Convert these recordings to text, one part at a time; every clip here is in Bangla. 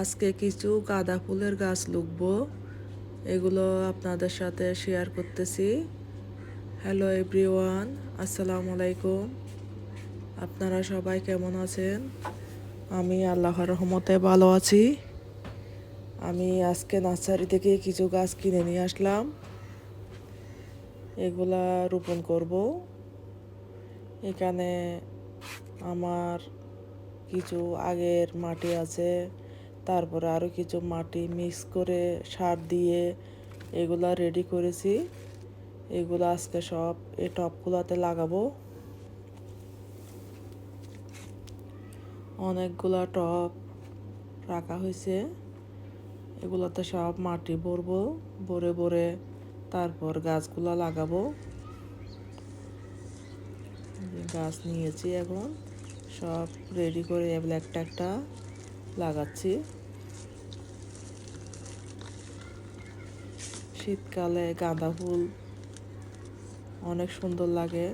আজকে কিছু গাঁদা ফুলের গাছ লুকবো। এগুলো আপনাদের সাথে শেয়ার করতেছি। হ্যালো এভরিওয়ান আসসালামু আলাইকুম। আপনারা সবাই কেমন আছেন? আমি আল্লাহর রহমতে ভালো আছি। আমি আজকে নার্সারি থেকে কিছু গাছ কিনে নিয়ে আসলাম। এগুলা রোপণ করব। এখানে আমার কিছু আগের মাটি আছে। তারপরে আরও কিছু মাটি মিক্স করে সার দিয়ে এগুলা রেডি করেছি। এগুলো আজকে সব এই টপগুলোতে লাগাবো। অনেকগুলা টপ রাখা হয়েছে। এগুলোতে সব মাটি ভরবো, ভরে ভরে তারপর গাছগুলো লাগাবো। গাছ নিয়েছি এখন। সব রেডি করে একটা একটা লাগাচ্ছি। শীতকালে গাঁদা ফুল অনেক সুন্দর লাগে।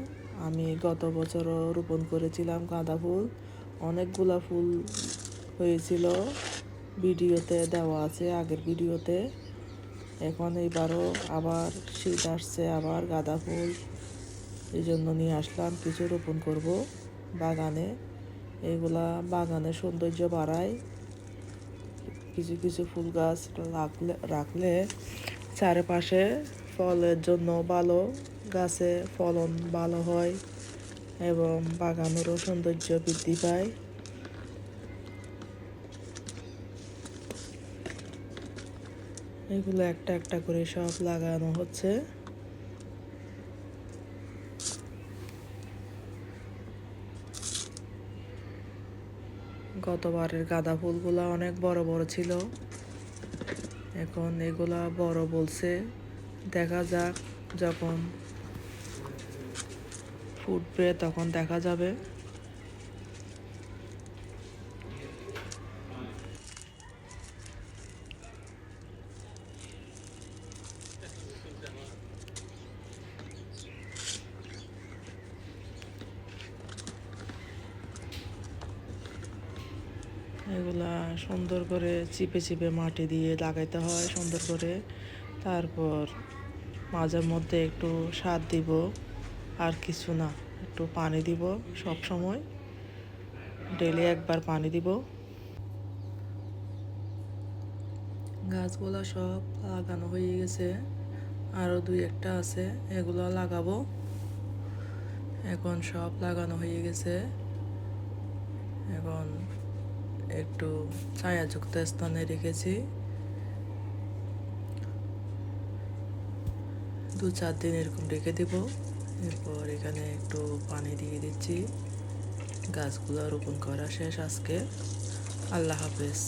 আমি গত বছরও রোপণ করেছিলাম গাঁদা ফুল। অনেকগুলা ফুল হয়েছিল। ভিডিওতে দেওয়া আছে আগের ভিডিওতে। এখন এইবারও আবার শীত আসছে, আবার গাঁদা ফুল এই জন্য নিয়ে আসলাম। কিছু রোপণ করব বাগানে। এগুলা বাগানের সৌন্দর্য বাড়ায়। কিছু কিছু ফুল গাছ রাখলে রাখলে চারপাশে ফলের জন্য ভালো, গাছে ফলন ভালো হয় এবং বাগানেরও সৌন্দর্য বৃদ্ধি পায়। এগুলো একটা একটা করে সব লাগানো হচ্ছে। গতবারের গাঁদা ফুলগুলা অনেক বড় বড় ছিল। এখন এগুলা বড় বলছে। দেখা যাক যখন ফুটবে তখন দেখা যাবে। এগুলা সুন্দর করে চিপে চিপে মাটি দিয়ে লাগাইতে হয় সুন্দর করে। তারপর মাঝে মধ্যে একটু সার দিব, আর কিছু না, একটু পানি দিব সব সময়। ডেলি একবার পানি দিব। গাছগুলা সব লাগানো হয়ে গেছে আরও দুই একটা আছে, এগুলো লাগাবো। এখন সব লাগানো হয়ে গেছে। এখন একটু ছায়াযুক্ত স্থানে রেখেছি। দু চার দিন এরকম রেখে দেব। এরপর এখানে একটু পানি দিয়ে দিচ্ছি। গাছগুলো রোপণ করা শেষ আজকে। আল্লাহ হাফেজ।